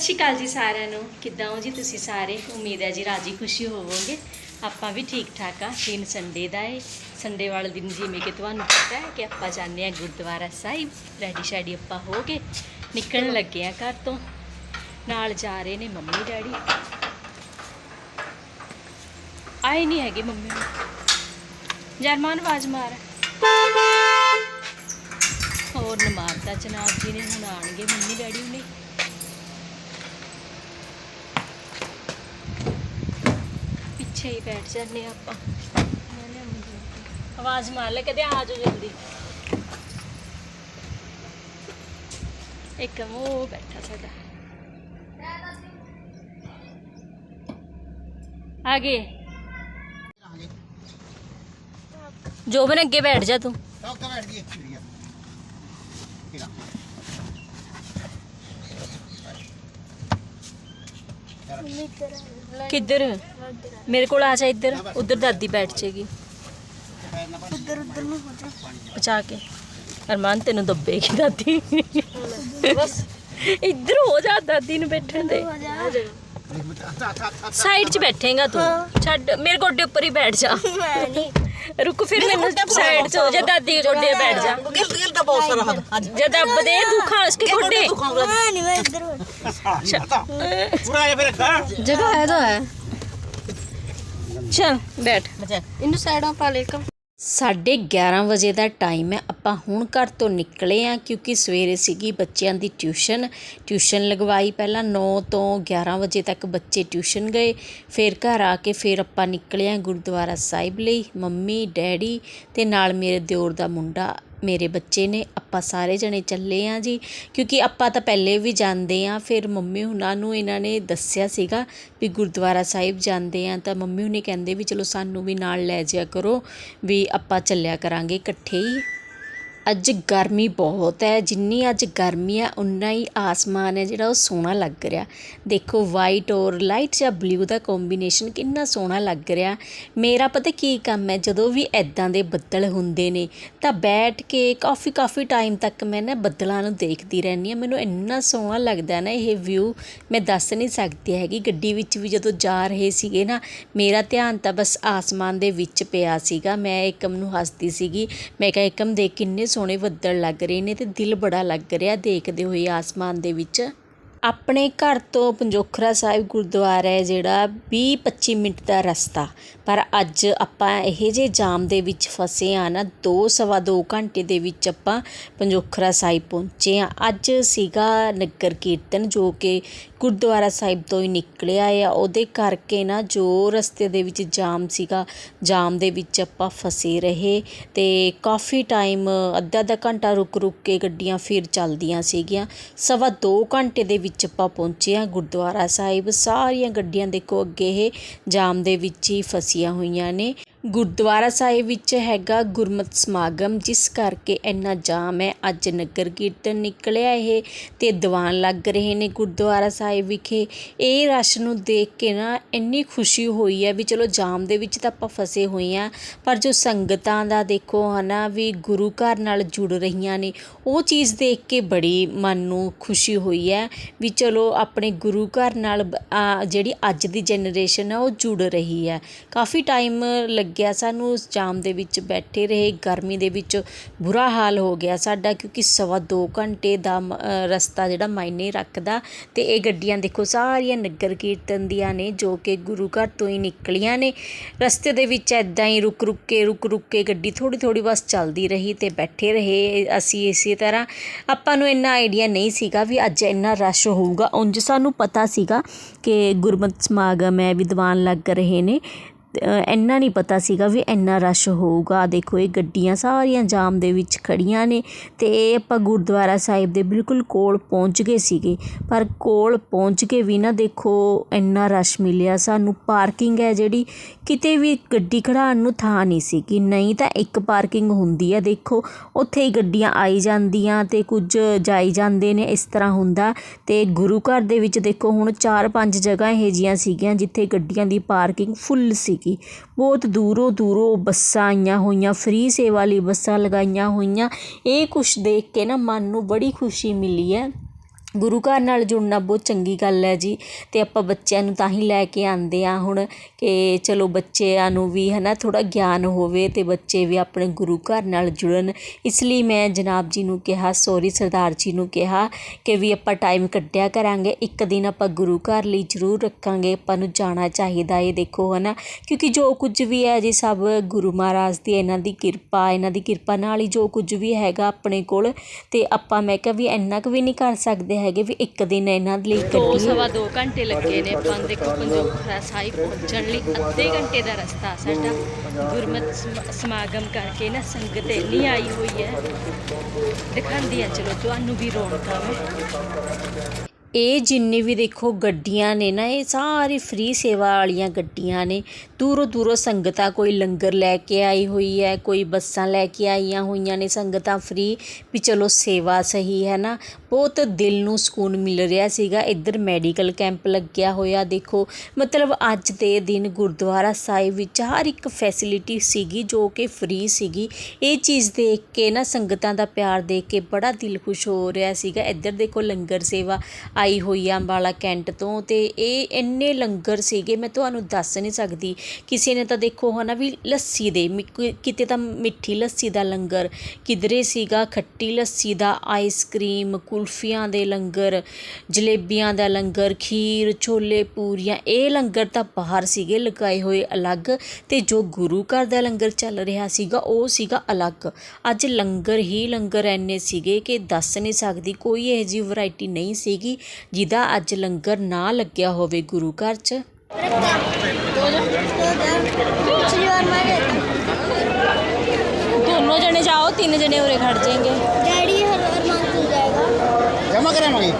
ਸਤਿ ਸ਼੍ਰੀ ਅਕਾਲ ਜੀ ਸਾਰਿਆਂ ਨੂੰ। ਕਿੱਦਾਂ ਹੋ ਜੀ ਤੁਸੀਂ ਸਾਰੇ? ਉਮੀਦ ਹੈ ਜੀ ਰਾਜੀ ਖੁਸ਼ੀ ਹੋਵੋਗੇ। ਆਪਾਂ ਵੀ ਠੀਕ ਠਾਕ ਆ। ਦਿਨ ਸੰਡੇ ਦਾ ਏ। ਸੰਡੇ ਵਾਲੇ ਦਿਨ ਜਿਵੇਂ ਕਿ ਤੁਹਾਨੂੰ ਪਤਾ ਹੈ ਕਿ ਆਪਾਂ ਜਾਂਦੇ ਆ ਗੁਰਦੁਆਰਾ ਸਾਹਿਬ। ਰੈਡੀ ਸ਼ੈਡੀ ਆਪਾਂ ਹੋ ਕੇ ਨਿਕਲਣ ਲੱਗੇ ਆ ਘਰ ਤੋਂ। ਨਾਲ ਜਾ ਰਹੇ ਨੇ ਮੰਮੀ ਡੈਡੀ। ਆਏ ਨਹੀਂ ਹੈਗੇ ਮੰਮੀ ਨੂੰ ਜਰਮਾਨ ਆਵਾਜ਼ ਮਾਰ। ਹੋਰ ਨ ਮਾਰਤਾ ਜਨਾਬ ਜੀ ਨੇ ਹੁਣ ਆਣਗੇ ਮੰਮੀ ਡੈਡੀ ਨੇ ਪਿੱਛੇ ਹੀ ਬੈਠ ਜਾਂਦੇ ਹਾਂ ਆਪਾਂ। ਆਵਾਜ਼ ਮਾਰ ਲੈ, ਕਦੇ ਆ ਜਾਓ ਜਲਦੀ। ਇੱਕ ਉਹ ਬੈਠਾ ਸਾਡਾ। ਆਗੇ ਜੋਬਨ, ਅੱਗੇ ਬੈਠ ਜਾ ਤੂੰ। ਟੋਕਾ ਬੈਠ ਗਈ ਚਿੜੀਆ ਕਿਹੜਾ ਕਿੱਧਰ? ਮੇਰੇ ਕੋਲ ਆ ਜਾ ਇੱਧਰ। ਉਧਰ ਦਾਦੀ ਬੈਠ ਜਾਏਗੀ ਉਧਰ ਉਧਰ ਨੂੰ ਬਚਾ ਕੇ। ਅਰਮਾਨ ਤੈਨੂੰ ਦੱਬੇਗੀ ਦਾਦੀ। ਬਸ। ਇੱਧਰ ਹੋ ਜਾ ਦਾਦੀ ਨੂੰ ਬੈਠਣ ਦੇ। ਸਾਈਡ 'ਚ ਬੈਠੇਗਾ ਤੂੰ। ਛੱਡ। ਮੇਰੇ ਗੋਡੇ ਉੱਪਰ ਹੀ ਬੈਠ ਜਾ। ਰੁਕ ਫਿਰ ਮੈਨੂੰ ਸਾਈਡ 'ਚ ਹੋ ਜਾ ਦਾਦੀ ਦੇ ਗੋਡੇ ਬੈਠ ਜਾ। ਗਿਰ ਗਿਰ ਦਾ ਬਹੁਤ ਸਾਰਾ ਹੱਥ। ਅੱਜ ਜਦ ਦੱਬ ਦੇ ਤੂੰ ਖਾਸ ਕੇ ਗੋਡੇ ਨਹੀਂ ਮੈਂ ਇੱਧਰ ਪੂਰਾ ਇਹ ਫਿਰ ਖਾ ਜਗ੍ਹਾ ਹੈ ਤਾਂ ਹੈ ਚਲ ਬੈਠ। ਬੱਚਾ ਇਹਨੂੰ ਸਾਈਡਾਂ ਪਾ ਲੈ ਸਾਢੇ 11:30 ਵਜੇ ਦਾ ਟਾਈਮ ਹੈ। ਆਪਾਂ ਹੁਣ ਘਰ ਤੋਂ ਨਿਕਲੇ ਆ ਕਿਉਂਕਿ ਸਵੇਰੇ ਸੀਗੀ ਬੱਚਿਆਂ ਦੀ ਟਿਊਸ਼ਨ। ਟਿਊਸ਼ਨ ਲਗਵਾਈ ਪਹਿਲਾਂ 9 ਤੋਂ 11 ਵਜੇ ਤੱਕ ਬੱਚੇ ਟਿਊਸ਼ਨ ਗਏ। ਫਿਰ ਘਰ ਆ ਕੇ ਫਿਰ ਆਪਾਂ ਨਿਕਲੇ ਆ ਗੁਰਦੁਆਰਾ ਸਾਹਿਬ ਲਈ। ਮੰਮੀ, ਡੈਡੀ ਤੇ ਨਾਲ ਮੇਰੇ ਦਿਓਰ ਦਾ ਮੁੰਡਾ ਮੇਰੇ ਬੱਚੇ ਨੇ, ਆਪਾਂ ਸਾਰੇ ਜਣੇ ਚੱਲੇ ਹਾਂ ਜੀ। ਕਿਉਂਕਿ ਆਪਾਂ ਤਾਂ ਪਹਿਲੇ ਵੀ ਜਾਂਦੇ ਹਾਂ ਫਿਰ ਮੰਮੀ ਹੁਣਾਂ ਨੂੰ ਇਹਨਾਂ ਨੇ ਦੱਸਿਆ ਸੀਗਾ ਵੀ ਗੁਰਦੁਆਰਾ ਸਾਹਿਬ ਜਾਂਦੇ ਹਾਂ ਤਾਂ ਮੰਮੀ ਹੁਣੇ ਕਹਿੰਦੇ ਵੀ ਚਲੋ ਸਾਨੂੰ ਵੀ ਨਾਲ ਲੈ ਜਾਇਆ ਕਰੋ, ਵੀ ਆਪਾਂ ਚੱਲਿਆ ਕਰਾਂਗੇ ਇਕੱਠੇ ਹੀ। ਅੱਜ ਗਰਮੀ ਬਹੁਤ ਹੈ, ਜਿੰਨੀ ਅੱਜ ਗਰਮੀ ਹੈ ਉੰਨਾ ਹੀ ਆਸਮਾਨ ਹੈ ਜਿਹੜਾ ਉਹ ਸੋਹਣਾ ਲੱਗ ਰਿਹਾ। ਦੇਖੋ ਵਾਈਟ ਔਰ ਲਾਈਟ ਜਾਂ ਬਲੂ ਦਾ ਕੰਬੀਨੇਸ਼ਨ ਕਿੰਨਾ ਸੋਹਣਾ ਲੱਗ ਰਿਹਾ। ਮੇਰਾ ਪਤਾ ਕੀ ਕੰਮ ਹੈ, ਜਦੋਂ ਵੀ ਐਦਾਂ ਦੇ ਬੱਦਲ ਹੁੰਦੇ ਨੇ, ਤਾਂ ਬੈਠ ਕੇ ਕਾਫੀ ਕਾਫੀ ਟਾਈਮ ਤੱਕ ਮੈਂ ਨਾ ਬੱਦਲਾਂ ਨੂੰ ਦੇਖਦੀ ਰਹਿੰਦੀ ਹਾਂ। ਮੈਨੂੰ ਇੰਨਾ ਸੋਹਣਾ ਲੱਗਦਾ ਨਾ ਇਹ ਵਿਊ ਮੈਂ ਦੱਸ ਨਹੀਂ ਸਕਦੀ ਹੈਗੀ। ਗੱਡੀ ਵਿੱਚ ਵੀ ਜਦੋਂ ਜਾ ਰਹੇ ਸੀਗੇ ਨਾ, ਮੇਰਾ ਧਿਆਨ ਤਾਂ ਬਸ ਆਸਮਾਨ ਦੇ ਵਿੱਚ ਪਿਆ ਸੀਗਾ। ਮੈਂ ਏਕਮ ਨੂੰ ਹੱਸਦੀ ਸੀਗੀ। ਮੈਂ ਕਿਹਾ ਇੱਕਮ ਦੇ ਕਿੰਨੇ ਸੋਹਣੇ ਬੱਦਲ ਲੱਗ ਰਹੇ ਨੇ ਤੇ ਦਿਲ ਬੜਾ ਲੱਗ ਰਿਹਾ ਦੇਖਦੇ ਹੋਏ ਆਸਮਾਨ ਦੇ ਵਿੱਚ। ਆਪਣੇ ਘਰ ਤੋਂ ਪੰਜੋਖਰਾ ਸਾਹਿਬ ਗੁਰਦੁਆਰਾ ਹੈ ਜਿਹੜਾ 20-25 ਮਿੰਟ ਦਾ ਰਸਤਾ। ਪਰ ਅੱਜ ਆਪਾਂ ਇਹ ਜੇ ਜਾਮ ਦੇ ਵਿੱਚ ਫਸੇ ਆ ਨਾ, ਦੋ ਸਵਾ ਦੋ ਘੰਟੇ ਦੇ ਵਿੱਚ ਆਪਾਂ ਪੰਜੋਖਰਾ ਸਾਹਿਬ ਪਹੁੰਚੇ ਆ ਅੱਜ ਸੀਗਾ ਨਗਰ ਕੀਰਤਨ ਜੋ ਕਿ ਗੁਰਦੁਆਰਾ ਸਾਹਿਬ ਤੋਂ ਹੀ ਨਿਕਲਿਆ ਆ। ਉਹਦੇ ਕਰਕੇ ਨਾ ਜੋ ਰਸਤੇ ਦੇ ਵਿੱਚ ਜਾਮ ਸੀਗਾ, ਜਾਮ ਦੇ ਵਿੱਚ ਆਪਾਂ ਫਸੇ ਰਹੇ ਅਤੇ ਕਾਫੀ ਟਾਈਮ ਅੱਧਾ ਅੱਧਾ ਘੰਟਾ ਰੁਕ ਰੁਕ ਕੇ ਗੱਡੀਆਂ ਫਿਰ ਚੱਲਦੀਆਂ ਸੀਗੀਆਂ। ਸਵਾ ਦੋ ਘੰਟੇ ਦੇ ਵਿੱਚ ਆਪਾਂ ਪਹੁੰਚੇ ਹਾਂ ਗੁਰਦੁਆਰਾ ਸਾਹਿਬ। ਸਾਰੀਆਂ ਗੱਡੀਆਂ ਦੇਖੋ ਅੱਗੇ ਇਹ ਜਾਮ ਦੇ ਵਿੱਚ ਹੀ ਫਸੀਆਂ ਹੋਈਆਂ ਨੇ। ਗੁਰਦੁਆਰਾ ਸਾਹਿਬ ਵਿੱਚ ਹੈਗਾ ਗੁਰਮਤਿ ਸਮਾਗਮ, ਜਿਸ ਕਰਕੇ ਇੰਨਾ ਜਾਮ ਹੈ। ਅੱਜ ਨਗਰ ਕੀਰਤਨ ਨਿਕਲਿਆ ਇਹ ਅਤੇ ਦੀਵਾਨ ਲੱਗ ਰਹੇ ਨੇ ਗੁਰਦੁਆਰਾ ਸਾਹਿਬ ਵਿਖੇ। ਇਹ ਰਸ਼ ਨੂੰ ਦੇਖ ਕੇ ਨਾ ਇੰਨੀ ਖੁਸ਼ੀ ਹੋਈ ਹੈ ਵੀ ਚਲੋ ਜਾਮ ਦੇ ਵਿੱਚ ਤਾਂ ਆਪਾਂ ਫਸੇ ਹੋਏ ਹਾਂ, ਪਰ ਜੋ ਸੰਗਤਾਂ ਦਾ ਦੇਖੋ ਹੈ ਨਾ ਵੀ ਗੁਰੂ ਘਰ ਨਾਲ ਜੁੜ ਰਹੀਆਂ ਨੇ, ਉਹ ਚੀਜ਼ ਦੇਖ ਕੇ ਬੜੀ ਮਨ ਨੂੰ ਖੁਸ਼ੀ ਹੋਈ ਹੈ ਵੀ ਚਲੋ ਆਪਣੇ ਗੁਰੂ ਘਰ ਨਾਲ ਜਿਹੜੀ ਅੱਜ ਦੀ ਜਨਰੇਸ਼ਨ ਆ, ਉਹ ਜੁੜ ਰਹੀ ਹੈ। ਕਾਫੀ ਟਾਈਮ ਲੱਗ ਲੱਗਿਆ। ਸਾਨੂੰ ਉਸ ਜਾਮ ਦੇ ਵਿੱਚ ਬੈਠੇ ਰਹੇ, ਗਰਮੀ ਦੇ ਵਿੱਚ ਬੁਰਾ ਹਾਲ ਹੋ ਗਿਆ ਸਾਡਾ, ਕਿਉਂਕਿ ਸਵਾ ਦੋ ਘੰਟੇ ਦਾ ਰਸਤਾ ਜਿਹੜਾ ਮਾਇਨੇ ਰੱਖਦਾ ਅਤੇ ਇਹ ਗੱਡੀਆਂ ਦੇਖੋ, ਸਾਰੀਆਂ ਨਗਰ ਕੀਰਤਨ ਦੀਆਂ ਨੇ ਜੋ ਕਿ ਗੁਰੂ ਘਰ ਤੋਂ ਹੀ ਨਿਕਲੀਆਂ ਨੇ। ਰਸਤੇ ਦੇ ਵਿੱਚ ਐਦਾਂ ਹੀ ਰੁਕ ਰੁਕ ਕੇ, ਰੁਕ ਰੁਕ ਕੇ ਗੱਡੀ ਥੋੜੀ ਥੋੜੀ ਬਸ ਚੱਲਦੀ ਰਹੀ ਤੇ ਬੈਠੇ ਰਹੇ ਅਸੀਂ ਇਸੇ ਤਰ੍ਹਾਂ। ਆਪਾਂ ਨੂੰ ਇੰਨਾ ਆਈਡੀਆ ਨਹੀਂ ਸੀਗਾ ਵੀ ਅੱਜ ਇੰਨਾ ਰਸ਼ ਹੋਊਗਾ। ਉਂਝ ਸਾਨੂੰ ਪਤਾ ਸੀਗਾ ਕਿ ਗੁਰਮਤਿ ਸਮਾਗਮ ਹੈ, ਵਿਦਵਾਨ ਲੱਗ ਰਹੇ ਨੇ। ਇੰਨਾ ਨਹੀਂ ਪਤਾ ਸੀਗਾ ਵੀ ਇੰਨਾ ਰਸ਼ ਹੋਊਗਾ। ਦੇਖੋ, ਇਹ ਗੱਡੀਆਂ ਸਾਰੀਆਂ ਜਾਮ ਦੇ ਵਿੱਚ ਖੜ੍ਹੀਆਂ ਨੇ ਅਤੇ ਇਹ ਆਪਾਂ ਗੁਰਦੁਆਰਾ ਸਾਹਿਬ ਦੇ ਬਿਲਕੁਲ ਕੋਲ ਪਹੁੰਚ ਗਏ ਸੀਗੇ। ਪਰ ਕੋਲ ਪਹੁੰਚ ਕੇ ਵੀ ਨਾ ਦੇਖੋ, ਇੰਨਾ ਰਸ਼ ਮਿਲਿਆ। ਸਾਨੂੰ ਪਾਰਕਿੰਗ ਹੈ ਜਿਹੜੀ, ਕਿਤੇ ਵੀ ਗੱਡੀ ਖੜਾਉਣ ਨੂੰ ਥਾਂ ਨਹੀਂ ਸੀਗੀ ਨਹੀਂ ਤਾਂ ਇੱਕ ਪਾਰਕਿੰਗ ਹੁੰਦੀ ਹੈ ਦੇਖੋ, ਉੱਥੇ ਹੀ ਗੱਡੀਆਂ ਆਈ ਜਾਂਦੀਆਂ ਅਤੇ ਕੁਝ ਜਾਈ ਜਾਂਦੇ ਨੇ ਇਸ ਤਰ੍ਹਾਂ ਹੁੰਦਾ। ਅਤੇ ਗੁਰੂ ਘਰ ਦੇ ਵਿੱਚ ਦੇਖੋ, ਹੁਣ ਚਾਰ ਪੰਜ ਜਗ੍ਹਾ ਇਹੋ ਜਿਹੀਆਂ ਸੀਗੀਆਂ ਜਿੱਥੇ ਗੱਡੀਆਂ ਦੀ ਪਾਰਕਿੰਗ ਫੁੱਲ ਸੀ। ਸੀਗੀ। ਬਹੁਤ ਦੂਰੋਂ ਦੂਰੋਂ ਬੱਸਾਂ ਆਈਆਂ ਹੋਈਆਂ, ਫਰੀ ਸੇਵਾ ਲਈ ਬੱਸਾਂ ਲਗਾਈਆਂ ਹੋਈਆਂ। ਇਹ ਕੁਛ ਦੇਖ ਕੇ ਨਾ ਮਨ ਨੂੰ ਬੜੀ ਖੁਸ਼ੀ ਮਿਲੀ ਹੈ। ਗੁਰੂ ਘਰ ਨਾਲ ਜੁੜਨਾ ਬਹੁਤ ਚੰਗੀ ਗੱਲ ਹੈ ਜੀ ਅਤੇ ਆਪਾਂ ਬੱਚਿਆਂ ਨੂੰ ਤਾਂ ਹੀ ਲੈ ਕੇ ਆਉਂਦੇ ਹਾਂ ਹੁਣ ਕਿ ਚਲੋ ਬੱਚਿਆਂ ਨੂੰ ਵੀ ਹੈ ਨਾ ਥੋੜ੍ਹਾ ਗਿਆਨ ਹੋਵੇ ਅਤੇ ਬੱਚੇ ਵੀ ਆਪਣੇ ਗੁਰੂ ਘਰ ਨਾਲ ਜੁੜਨ। ਇਸ ਲਈ ਮੈਂ ਜਨਾਬ ਜੀ ਨੂੰ ਕਿਹਾ, ਸੋਰੀ ਸਰਦਾਰ ਜੀ ਨੂੰ ਕਿਹਾ ਕਿ ਵੀ ਆਪਾਂ ਟਾਈਮ ਕੱਢਿਆ ਕਰਾਂਗੇ, ਇੱਕ ਦਿਨ ਆਪਾਂ ਗੁਰੂ ਘਰ ਲਈ ਜ਼ਰੂਰ ਰੱਖਾਂਗੇ, ਆਪਾਂ ਨੂੰ ਜਾਣਾ ਚਾਹੀਦਾ ਇਹ ਦੇਖੋ ਹੈ ਨਾ ਕਿਉਂਕਿ ਜੋ ਕੁਝ ਵੀ ਹੈ ਜੀ ਸਭ ਗੁਰੂ ਮਹਾਰਾਜ ਦੀ ਇਹਨਾਂ ਦੀ ਕਿਰਪਾ, ਇਹਨਾਂ ਦੀ ਕਿਰਪਾ ਨਾਲ ਹੀ ਜੋ ਕੁਝ ਵੀ ਹੈਗਾ ਆਪਣੇ ਕੋਲ ਅਤੇ ਆਪਾਂ ਮੈਂ ਕਿਹਾ ਵੀ ਇੰਨਾ ਕੁ ਵੀ ਨਹੀਂ ਕਰ ਸਕਦੇ ਹੈਗੇ ਵੀ ਇੱਕ ਦਿਨ ਇਹਨਾਂ ਦੇ ਲਈ ਦੋ ਕੱਢੀਏ। ਸਵਾ ਦੋ ਘੰਟੇ ਲੱਗੇ ਨੇ ਆਪਾਂ ਨੂੰ ਦੇਖੋ ਪੰਜੋਖਰਾ ਸਾਹਿਬ ਪਹੁੰਚਣ ਲਈ ਅੱਧੇ ਘੰਟੇ ਦਾ ਰਸਤਾ ਸਾਡਾ ਗੁਰਮਤ ਸਮ- ਸਮਾਗਮ ਕਰਕੇ ਨਾ ਸੰਗਤ ਇੰਨੀ ਆਈ ਹੋਈ ਹੈ। ਦਿਖਾਉਂਦੀ ਆ ਚਲੋ ਤੁਹਾਨੂੰ ਵੀ ਰੌਣਕਾਂ ਮੈਂ ਇਹ ਜਿੰਨੇ ਵੀ ਦੇਖੋ ਗੱਡੀਆਂ ਨੇ ਨਾ, ਇਹ ਸਾਰੀ ਫ੍ਰੀ ਸੇਵਾ ਵਾਲੀਆਂ ਗੱਡੀਆਂ ਨੇ। ਦੂਰੋਂ ਦੂਰੋਂ ਸੰਗਤਾਂ ਕੋਈ ਲੰਗਰ ਲੈ ਕੇ ਆਈ ਹੋਈ ਹੈ, ਕੋਈ ਬੱਸਾਂ ਲੈ ਕੇ ਆਈਆਂ ਹੋਈਆਂ ਨੇ, ਸੰਗਤਾਂ ਫ੍ਰੀ ਵੀ ਚਲੋ ਸੇਵਾ ਸਹੀ ਹੈ ਨਾ। ਬਹੁਤ ਦਿਲ ਨੂੰ ਸਕੂਨ ਮਿਲ ਰਿਹਾ ਸੀਗਾ। ਇੱਧਰ ਮੈਡੀਕਲ ਕੈਂਪ ਲੱਗਿਆ ਹੋਇਆ, ਦੇਖੋ। ਮਤਲਬ ਅੱਜ ਦੇ ਦਿਨ ਗੁਰਦੁਆਰਾ ਸਾਹਿਬ ਵਿੱਚ ਹਰ ਇੱਕ ਫੈਸਿਲਿਟੀ ਸੀਗੀ ਜੋ ਕਿ ਫ੍ਰੀ ਸੀਗੀ। ਇਹ ਚੀਜ਼ ਦੇਖ ਕੇ ਨਾ ਸੰਗਤਾਂ ਦਾ ਪਿਆਰ ਦੇਖ ਕੇ ਬੜਾ ਦਿਲ ਖੁਸ਼ ਹੋ ਰਿਹਾ ਸੀਗਾ। ਇੱਧਰ ਦੇਖੋ ਲੰਗਰ ਸੇਵਾ ਆਈ ਹੋਈ ਆ ਅੰਬਾਲਾ ਕੈਂਟ ਤੋਂ ਅਤੇ ਇਹ ਇੰਨੇ ਲੰਗਰ ਸੀਗੇ, ਮੈਂ ਤੁਹਾਨੂੰ ਦੱਸ ਨਹੀਂ ਸਕਦੀ। ਕਿਸੇ ਨੇ ਤਾਂ ਦੇਖੋ ਹੈ ਨਾ ਵੀ ਲੱਸੀ ਦੇ, ਮਿ- ਕਿਤੇ ਤਾਂ ਮਿੱਠੀ ਲੱਸੀ ਦਾ ਲੰਗਰ, ਕਿਧਰੇ ਸੀਗਾ ਖੱਟੀ ਲੱਸੀ ਦਾ ਆਈਸਕ੍ਰੀਮ ਕੁਲਫੀਆਂ ਦੇ ਲੰਗਰ, ਜਲੇਬੀਆਂ ਦਾ ਲੰਗਰ, ਖੀਰ, ਛੋਲੇ, ਪੂਰੀਆਂ, ਇਹ ਲੰਗਰ ਤਾਂ ਬਾਹਰ ਸੀਗੇ, ਲਗਾਏ ਹੋਏ ਅਲੱਗ ਤੇ ਜੋ ਗੁਰੂ ਘਰ ਦਾ ਲੰਗਰ ਚੱਲ ਰਿਹਾ ਸੀਗਾ, ਉਹ ਸੀਗਾ ਅਲੱਗ। ਅੱਜ ਲੰਗਰ ਹੀ ਲੰਗਰ ਐਨੇ ਸੀਗੇ ਕਿ ਦੱਸ ਨਹੀਂ ਸਕਦੀ, ਕੋਈ ਇਹੋ ਜਿਹੀ ਵੈਰਾਈਟੀ ਨਹੀਂ ਸੀਗੀ। ਜਿਹਦਾ ਅੱਜ ਲੰਗਰ ਨਾ ਲੱਗਿਆ ਹੋਵੇ ਗੁਰੂ ਘਰ 'ਚ। ਦੋਨੋਂ ਜਣੇ ਜਾਓ ਤਿੰਨ ਜਣੇ ਉਰੇ ਖੜ ਜਾਣਗੇ ਡੈਡੀ ਹਰ ਹਰ ਮੰਗ ਜਾਏਗਾ। ਜਮਾ ਕਰਾਂਗੇ।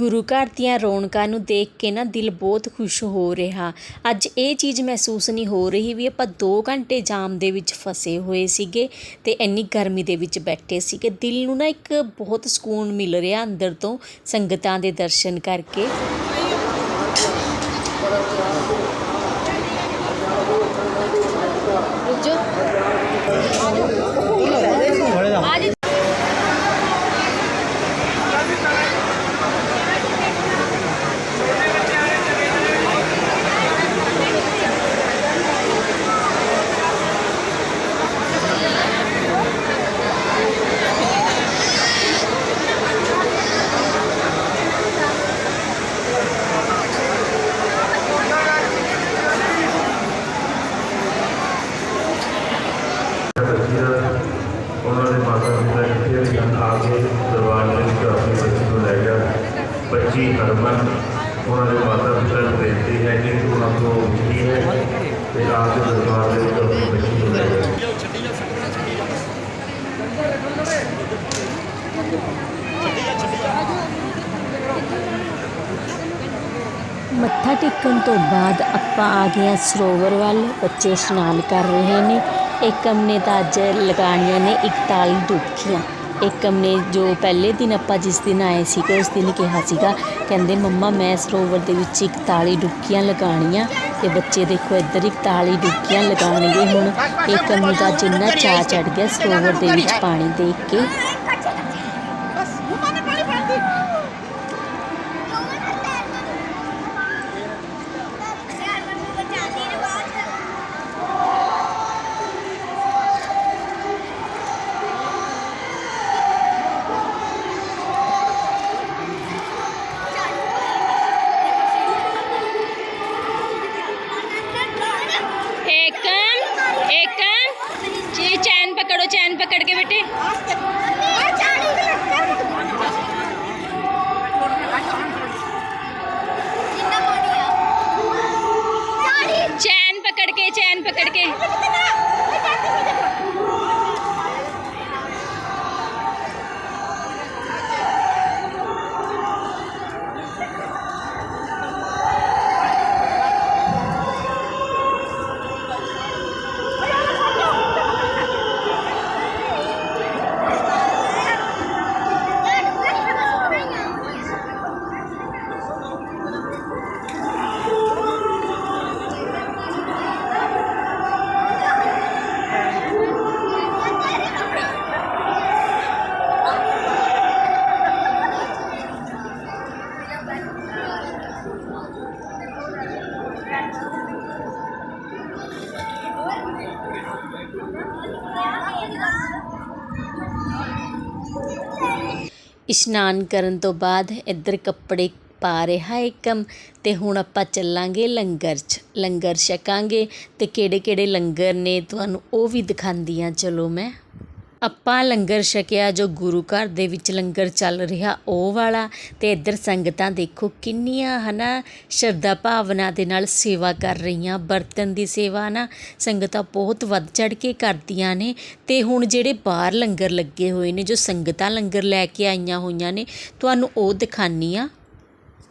ਗੁਰੂ ਘਰ ਦੀਆਂ ਰੌਣਕਾਂ ਨੂੰ ਦੇਖ ਕੇ ਨਾ ਦਿਲ ਬਹੁਤ ਖੁਸ਼ ਹੋ ਰਿਹਾ। ਅੱਜ ਇਹ ਚੀਜ਼ ਮਹਿਸੂਸ ਨਹੀਂ ਹੋ ਰਹੀ ਵੀ ਆਪਾਂ 2 ਘੰਟੇ ਜਾਮ ਦੇ ਵਿੱਚ ਫਸੇ ਹੋਏ ਸੀਗੇ ਤੇ ਇੰਨੀ ਗਰਮੀ ਦੇ ਵਿੱਚ ਬੈਠੇ ਸੀਗੇ। ਦਿਲ ਨੂੰ ਨਾ ਇੱਕ ਬਹੁਤ ਸਕੂਨ ਮਿਲ ਰਿਹਾ ਅੰਦਰ ਤੋਂ ਸੰਗਤਾਂ ਦੇ ਦਰਸ਼ਨ ਕਰਕੇ। ਤਸਵੀਰਾਂ ਉਹਨਾਂ ਦੇ ਮਾਤਾ ਪਿਤਾ ਜਿੱਥੇ ਵੀ ਹਨ ਆ ਕੇ ਦਰਬਾਰ ਦੇ ਵਿੱਚ ਆਪਣੀ ਬੱਚੀ ਨੂੰ ਲੈ ਗਿਆ ਬੱਚੀ ਹਰਮਨ ਉਹਨਾਂ ਦੇ ਮਾਤਾ ਪਿਤਾ ਨੂੰ ਬੇਨਤੀ ਹੈ ਕਿ ਉਹਨਾਂ ਤੋਂ ਮਿਲੀ ਹੈ ਤੇ ਆ ਕੇ ਦਰਬਾਰ ਦੇ ਵਿੱਚ ਆਪਣੀ ਬੱਚੀ ਨੂੰ ਲੈ ਗਿਆ ਮੱਥਾ ਟੇਕਣ ਤੋਂ ਬਾਅਦ ਆਪਾਂ ਆ ਗਏ ਹਾਂ ਸਰੋਵਰ ਵੱਲ। ਬੱਚੇ ਇਸ਼ਨਾਨ ਕਰ ਰਹੇ ਨੇ। ਏਕਮ ਨੇ ਤਾਂ ਅੱਜ ਲਗਾਉਣੀਆਂ ਨੇ 41 ਡੁਬਕੀਆਂ। ਏਕਮ ਨੇ ਜੋ ਪਹਿਲੇ ਦਿਨ ਆਪਾਂ ਜਿਸ ਦਿਨ ਆਏ ਸੀਗੇ, ਉਸ ਦਿਨ ਕਿਹਾ ਸੀਗਾ, ਕਹਿੰਦੇ, ਮੰਮਾ, ਮੈਂ ਸਰੋਵਰ ਦੇ ਵਿੱਚ 41 ਡੁਬਕੀਆਂ ਲਗਾਉਣੀਆਂ ਤੇ ਬੱਚੇ ਦੇਖੋ, ਇੱਧਰ 41 ਡੁਬਕੀਆਂ ਲਗਾਉਣਗੇ ਹੁਣ। ਏਕਮ ਨੂੰ ਤਾਂ ਜਿੰਨਾ ਚਾਅ ਚੜ ਗਿਆ ਸਰੋਵਰ ਦੇ ਵਿੱਚ ਪਾਣੀ ਦੇਖ ਕੇ। ਇਸ਼ਨਾਨ ਕਰਨ ਤੋਂ ਬਾਅਦ ਇੱਧਰ ਕੱਪੜੇ ਪਾ ਰਿਹਾ ਇਹ ਕੰਮ ਅਤੇ ਹੁਣ ਆਪਾਂ ਚੱਲਾਂਗੇ ਲੰਗਰ 'ਚ, ਲੰਗਰ ਛਕਾਂਗੇ ਅਤੇ ਕਿਹੜੇ ਕਿਹੜੇ ਲੰਗਰ ਨੇ ਤੁਹਾਨੂੰ ਉਹ ਵੀ ਦਿਖਾਉਂਦੀ ਹਾਂ, ਚਲੋ ਮੈਂ। ਆਪਾਂ ਲੰਗਰ ਛਕਿਆ, ਜੋ ਗੁਰੂ ਘਰ ਦੇ ਵਿੱਚ ਲੰਗਰ ਚੱਲ ਰਿਹਾ, ਉਹ ਵਾਲਾ। ਤੇ ਇੱਧਰ ਸੰਗਤਾਂ ਦੇਖੋ ਕਿੰਨੀਆਂ, ਹਨਾ, ਸ਼ਰਧਾ ਭਾਵਨਾ ਦੇ ਨਾਲ ਸੇਵਾ ਕਰ ਰਹੀਆਂ, ਬਰਤਨ ਦੀ ਸੇਵਾ ਨਾ ਸੰਗਤਾਂ ਬਹੁਤ ਵੱਧ ਚੜ ਕੇ ਕਰਦੀਆਂ ਨੇ। ਤੇ ਹੁਣ ਜਿਹੜੇ ਬਾਹਰ ਲੰਗਰ ਲੱਗੇ ਹੋਏ ਨੇ, ਜੋ ਸੰਗਤਾਂ ਲੰਗਰ ਲੈ ਕੇ ਆਈਆਂ ਹੋਈਆਂ ਨੇ, ਤੁਹਾਨੂੰ ਉਹ ਦਿਖਾਨੀ ਆ।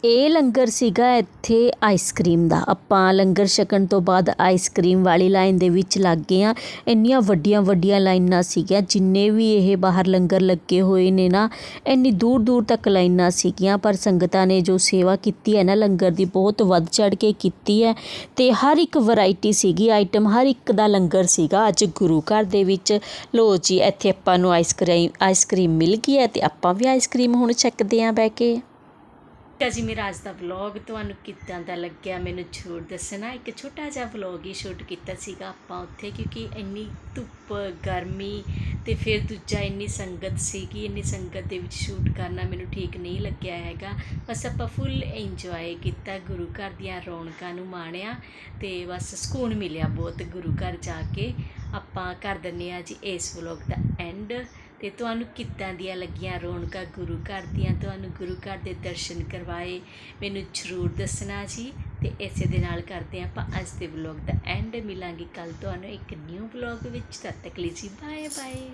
ਇਹ ਲੰਗਰ ਸੀਗਾ ਇੱਥੇ ਆਈਸਕ੍ਰੀਮ ਦਾ। ਆਪਾਂ ਲੰਗਰ ਛਕਣ ਤੋਂ ਬਾਅਦ ਆਈਸਕ੍ਰੀਮ ਵਾਲੀ ਲਾਈਨ ਦੇ ਵਿੱਚ ਲੱਗ ਗਏ ਆ ਇੰਨੀਆਂ ਵੱਡੀਆਂ ਵੱਡੀਆਂ ਲਾਈਨਾਂ ਸੀਗੀਆਂ, ਜਿੰਨੇ ਵੀ ਇਹ ਬਾਹਰ ਲੰਗਰ ਲੱਗੇ ਹੋਏ ਨੇ ਨਾ, ਇੰਨੀ ਦੂਰ ਦੂਰ ਤੱਕ ਲਾਈਨਾਂ ਸੀਗੀਆਂ। ਪਰ ਸੰਗਤਾਂ ਨੇ ਜੋ ਸੇਵਾ ਕੀਤੀ ਹੈ ਨਾ, ਲੰਗਰ ਦੀ ਬਹੁਤ ਵੱਧ ਚੜ ਕੇ ਕੀਤੀ ਹੈ ਤੇ ਹਰ ਇੱਕ ਵੈਰਾਈਟੀ ਸੀਗੀ, ਆਈਟਮ ਹਰ ਇੱਕ ਦਾ ਲੰਗਰ ਸੀਗਾ। ਅੱਜ ਗੁਰੂ ਘਰ ਦੇ ਵਿੱਚ ਲੋ ਜੀ, ਇੱਥੇ ਆਪਾਂ ਨੂੰ ਆਈਸਕ੍ਰੀਮ ਆਈਸਕ੍ਰੀਮ ਮਿਲ ਗਈ ਹੈ ਤੇ ਆਪਾਂ ਵੀ ਆਈਸਕ੍ਰੀਮ ਹੁਣ ਛਕਦੇ ਆਂ ਬਹਿ ਕੇ। ਜੀ ਮੇਰਾ ਅੱਜ ਦਾ ਵਲੌਗ ਤੁਹਾਨੂੰ ਕਿੱਦਾਂ ਦਾ ਲੱਗਿਆ ਮੈਨੂੰ ਜ਼ਰੂਰ ਦੱਸਣਾ। ਇੱਕ ਛੋਟਾ ਜਿਹਾ ਵਲੌਗ ਹੀ ਸ਼ੂਟ ਕੀਤਾ ਸੀਗਾ ਆਪਾਂ ਉੱਥੇ ਕਿਉਂਕਿ ਇੰਨੀ ਧੁੱਪ, ਗਰਮੀ ਤੇ ਫਿਰ ਦੂਜਾ ਇੰਨੀ ਸੰਗਤ ਸੀਗੀ, ਇੰਨੀ ਸੰਗਤ ਦੇ ਵਿੱਚ ਸ਼ੂਟ ਕਰਨਾ ਮੈਨੂੰ ਠੀਕ ਨਹੀਂ ਲੱਗਿਆ ਹੈਗਾ। ਬਸ ਆਪਾਂ ਫੁੱਲ ਇੰਜੋਏ ਕੀਤਾ, ਗੁਰੂ ਘਰ ਦੀਆਂ ਰੌਣਕਾਂ ਨੂੰ ਮਾਣਿਆ ਤੇ ਬਸ ਸਕੂਨ ਮਿਲਿਆ ਬਹੁਤ ਗੁਰੂ ਘਰ ਜਾ ਕੇ। ਆਪਾਂ ਕਰ ਦਿੰਦੇ ਆ ਜੀ ਇਸ ਵਲੌਗ ਦਾ ਐਂਡ ਤੇ ਤੁਹਾਨੂੰ ਕਿੱਦਾਂ ਦੀਆਂ ਲੱਗੀਆਂ ਰੌਣਕਾਂ ਗੁਰੂ ਘਰ ਦੀਆਂ? ਤੁਹਾਨੂੰ ਗੁਰੂ ਘਰ ਦੇ ਦਰਸ਼ਨ ਕਰਵਾਏ। ਮੈਨੂੰ ਜ਼ਰੂਰ ਦੱਸਣਾ ਜੀ। ਤੇ ਇਸੇ ਦੇ ਨਾਲ ਕਰਦੇ ਹਾਂ ਆਪਾਂ ਅੱਜ ਦੇ ਵਲੌਗ ਦਾ ਐਂਡ ਮਿਲਾਂਗੇ ਕੱਲ ਤੁਹਾਨੂੰ ਇੱਕ ਨਿਊ ਵਲੌਗ ਵਿੱਚ। ਤਦ ਤੱਕ ਲਈ ਜੀ ਬਾਏ ਬਾਏ